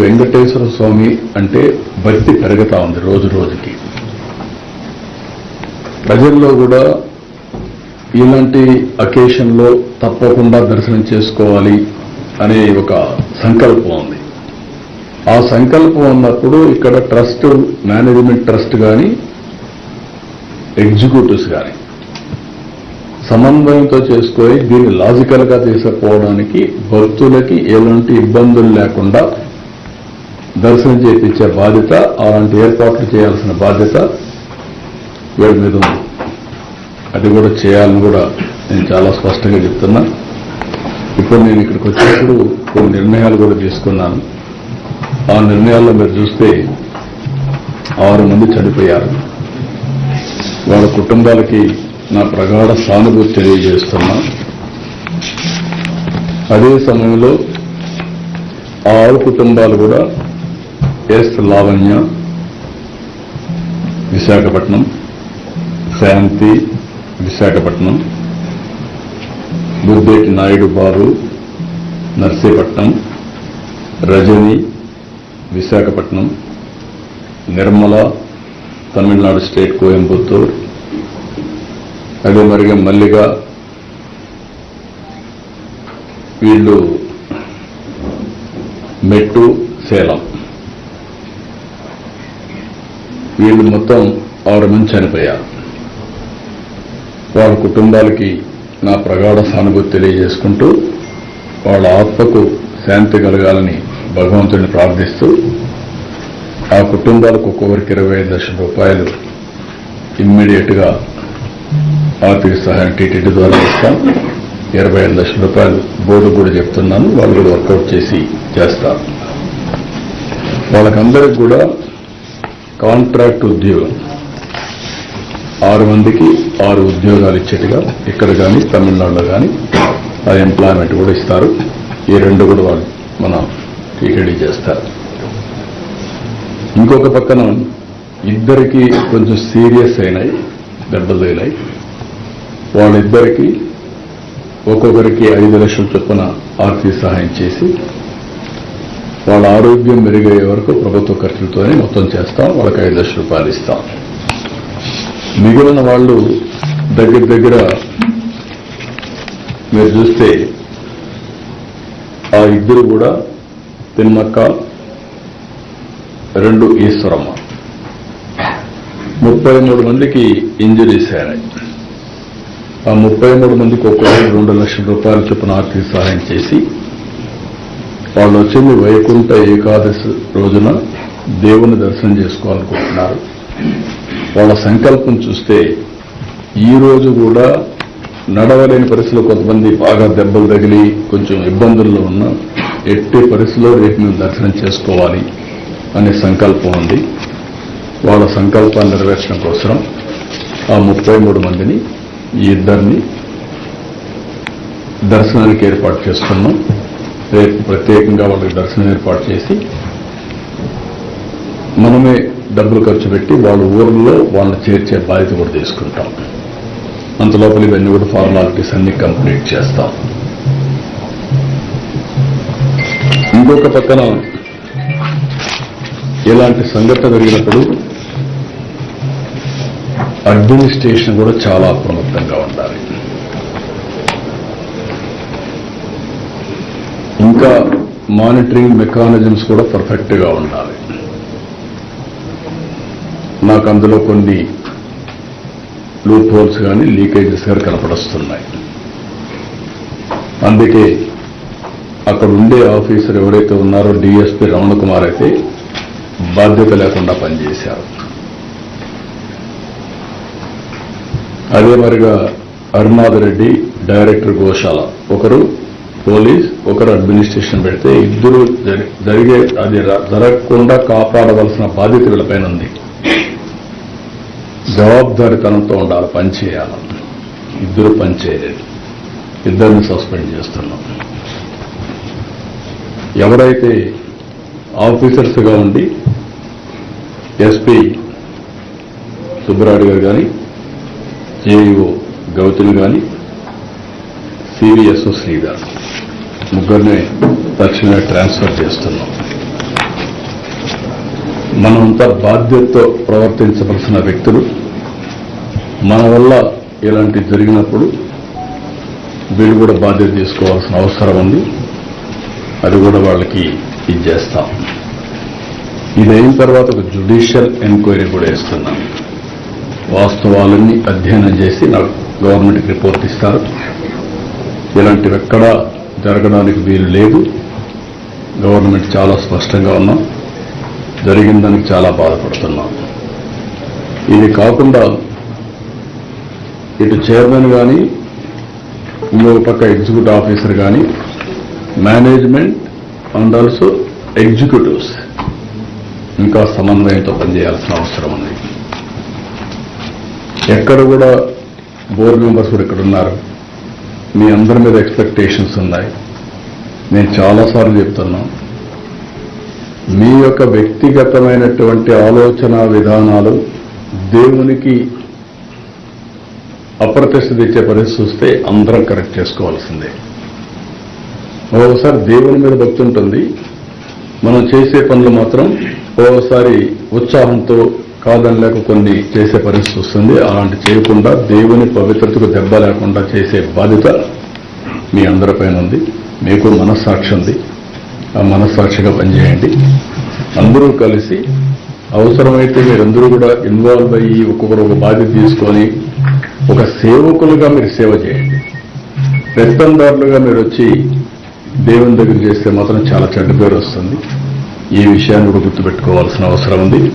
వెంకటేశ్వర స్వామి అంటే భక్తి పెరుగుతా ఉంది రోజు రోజుకి. ప్రజల్లో కూడా ఇలాంటి అకేషన్లో తప్పకుండా దర్శనం చేసుకోవాలి అనే ఒక సంకల్పం ఉంది. ఆ సంకల్పం ఉన్నప్పుడు ఇక్కడ ట్రస్ట్ మేనేజ్మెంట్ ట్రస్ట్ కానీ ఎగ్జిక్యూటివ్స్ కానీ సమన్వయంతో చేసుకొని దీన్ని లాజికల్గా తీసుకుపోవడానికి భక్తులకి ఎలాంటి ఇబ్బందులు లేకుండా దర్శనం చేయించే బాధ్యత అలాంటి ఏర్పాట్లు చేయాల్సిన బాధ్యత వీడి మీద ఉంది. అది కూడా చేయాలని కూడా నేను చాలా స్పష్టంగా చెప్తున్నా. ఇప్పుడు నేను ఇక్కడికి వచ్చినప్పుడు కొన్ని నిర్ణయాలు కూడా తీసుకున్నాను. ఆ నిర్ణయాల్లో మీరు చూస్తే ఆరు మంది చనిపోయారు. వాళ్ళ కుటుంబాలకి నా ప్రగాఢ సానుభూతి తెలియజేస్తున్నా. అదే సమయంలో ఆరు కుటుంబాలు కూడా ఎస్ లావణ్య విశాఖపట్నం శాంతి విశాఖపట్నం బుద్ధేటి నాయుడు బారు నర్సీపట్నం రజని విశాఖపట్నం నిర్మల తమిళనాడు స్టేట్ కోయంబత్తూర్ అదే మరిగా మల్లిగా వీళ్ళు మెట్టు సేలం. వీళ్ళు మొత్తం ఆరు మంది చనిపోయారు. వాళ్ళ కుటుంబాలకి నా ప్రగాఢ సానుభూతి తెలియజేసుకుంటూ వాళ్ళ ఆత్మకు శాంతి కలగాలని భగవంతుడిని ప్రార్థిస్తూ ఆ కుటుంబాలకు ఒక్కొక్కరికి ఇరవై ఐదు లక్షల రూపాయలు ఇమ్మీడియట్గా ఆర్థిక సహాయం టీటీడీ ద్వారా ఇస్తాం. ఇరవై ఐదు లక్షల రూపాయలు బోర్డు కూడా చెప్తున్నాను. వాళ్ళు కూడా వర్కౌట్ చేసి చేస్తారు. వాళ్ళకందరికి కూడా కాంట్రాక్ట్ ఉద్యోగం. ఆరు మందికి ఆరు ఉద్యోగాలు ఇచ్చేట్టుగా ఇక్కడ కానీ తమిళనాడులో కానీ ఆ ఎంప్లాయ్మెంట్ కూడా ఇస్తారు. ఈ రెండు కూడా వాళ్ళు మనం టీటీడీ చేస్తారు. ఇంకొక పక్కన ఇద్దరికి కొంచెం సీరియస్ అయినాయి దెబ్బలు తగిలాయి వాళ్ళిద్దరికీ ఒక్కొక్కరికి ఐదు లక్షల చొప్పున ఆర్థిక సహాయం చేసి వాళ్ళ ఆరోగ్యం మెరుగయ్యే వరకు ప్రభుత్వ ఖర్చులతోనే మొత్తం చేస్తాం వాళ్ళకి ఐదు లక్షల రూపాయలు ఇస్తాం. మిగిలిన వాళ్ళు దగ్గర దగ్గర మీరు చూస్తే ఆ ఇద్దరు కూడా తిమ్మక్క రెండు ఈశ్వరమ్మ. ముప్పై మూడు మందికి ఇంజరీస్ అయినాయి ఆ ముప్పై మూడు మందికి ఒక్కొక్కరు రెండు లక్షల రూపాయల చొప్పున ఆర్థిక సహాయం చేసి వాళ్ళు వచ్చింది వైకుంఠ ఏకాదశి రోజున దేవుని దర్శనం చేసుకోవాలనుకుంటున్నారు. వాళ్ళ సంకల్పం చూస్తే ఈ రోజు కూడా నడవలేని పరిస్థితిలో కొంతమంది బాగా దెబ్బలు తగిలి కొంచెం ఇబ్బందుల్లో ఉన్న ఎట్టి పరిస్థితిలో రేపు మేము దర్శనం చేసుకోవాలి అనే సంకల్పం ఉంది. వాళ్ళ సంకల్పాన్ని నెరవేర్చడం కోసం ఆ ముప్పై మూడు మందిని ఈ ఇద్దరిని దర్శనానికి ఏర్పాటు చేస్తున్నాం. రేపు ప్రత్యేకంగా వాళ్ళకి దర్శనం ఏర్పాటు చేసి మనమే డబ్బులు ఖర్చు పెట్టి వాళ్ళ ఊర్లో వాళ్ళని చేర్చే బాధ్యత కూడా తీసుకుంటాం. అంత లోపల ఇవన్నీ కూడా ఫార్మాలిటీస్ అన్ని కంప్లీట్ చేస్తాం. ఇంకొక పక్కన ఇలాంటి సంఘటన జరిగినప్పుడు అడ్మినిస్ట్రేషన్ కూడా చాలా అప్రమత్తంగా ఉండాలి. ఇంకా మానిటరింగ్ మెకానిజమ్స్ కూడా పర్ఫెక్ట్గా ఉండాలి. నాకు అందులో కొన్ని లూప్ హోల్స్ కానీ లీకేజెస్ కానీ కనపడుస్తున్నాయి. అందుకే అక్కడ ఉండే ఆఫీసర్ ఎవరైతే ఉన్నారో డిఎస్పీ రమణ కుమార్ అయితే బాధ్యత లేకుండా పనిచేశారు. అదే మరిగా అరుణాథ్ రెడ్డి డైరెక్టర్ గోశాల ఒకరు పోలీస్ ఒకరు అడ్మినిస్ట్రేషన్ పెడితే ఇద్దరు జరిగే అది జరగకుండా కాపాడవలసిన బాధ్యత వీళ్ళపైన ఉంది. జవాబుదారితనంతో ఉండాలి పని చేయాలి. ఇద్దరు పనిచేయలేదు ఇద్దరిని సస్పెండ్ చేస్తున్నాం. ఎవరైతే ఆఫీసర్స్గా ఉండి ఎస్పీ సుబ్బరాడు గారు కానీ జేఈఓ గౌతమ్ కానీ సివిఎస్ఓ శ్రీధర్ ముగ్గురిని తక్షణమే ట్రాన్స్ఫర్ చేస్తున్నాం. మనమంతా బాధ్యతతో ప్రవర్తించవలసిన వ్యక్తులు. మన వల్ల ఇలాంటి జరిగినప్పుడు వీళ్ళు కూడా బాధ్యత తీసుకోవాల్సిన అవసరం ఉంది. అది కూడా వాళ్ళకి ఇది చేస్తాం. ఇది అయిన తర్వాత ఒక జ్యుడిషియల్ ఎంక్వైరీ కూడా ఇస్తున్నాం వాస్తవాలన్నీ అధ్యయనం చేసి నాకు గవర్నమెంట్కి రిపోర్ట్ ఇస్తారు. ఇలాంటివి ఎక్కడా జరగడానికి వీలు లేదు. గవర్నమెంట్ చాలా స్పష్టంగా ఉన్నాం జరిగిన దానికి చాలా బాధపడుతున్నాం. ఇది కాకుండా ఇటు చైర్మన్ కానీ ఇంకొక పక్క ఎగ్జిక్యూటివ్ ఆఫీసర్ కానీ మేనేజ్మెంట్ అండ్ ఆల్సో ఎగ్జిక్యూటివ్స్ ఇంకా సమన్వయంతో పనిచేయాల్సిన అవసరం ఉంది. ఎక్కడ కూడా బోర్డు మెంబర్స్ కూడా ఇక్కడ ఉన్నారు. మీ అందరి మీద ఎక్స్పెక్టేషన్స్ ఉన్నాయి. నేను చాలాసార్లు చెప్తున్నా మీ యొక్క వ్యక్తిగతమైనటువంటి ఆలోచన విధానాలు దేవునికి అప్రతిష్ట తెచ్చే పరిస్థితి చూస్తే అందరం కరెక్ట్ చేసుకోవాల్సిందే. ఒక్కొక్కసారి దేవుని మీద భక్తి ఉంటుంది. మనం చేసే పనులు మాత్రం ఒక్కోసారి ఉత్సాహంతో కాదని లేక కొన్ని చేసే పరిస్థితి వస్తుంది. అలాంటి చేయకుండా దేవుని పవిత్రతకు దెబ్బ లేకుండా చేసే బాధ్యత మీ అందరిపైన ఉంది. మీకు మనస్సాక్షి ఉంది. ఆ మనస్సాక్షిగా పనిచేయండి. అందరూ కలిసి అవసరమైతే మీరందరూ కూడా ఇన్వాల్వ్ అయ్యి ఒక్కొక్కరు ఒక బాధ్యత తీసుకొని ఒక సేవకులుగా మీరు సేవ చేయండి. పెత్తందారులుగా మీరు వచ్చి దేవుని దగ్గర చేస్తే మాత్రం చాలా చెడ్డ పేరు వస్తుంది. ఈ విషయాన్ని కూడా గుర్తుపెట్టుకోవాల్సిన అవసరం ఉంది.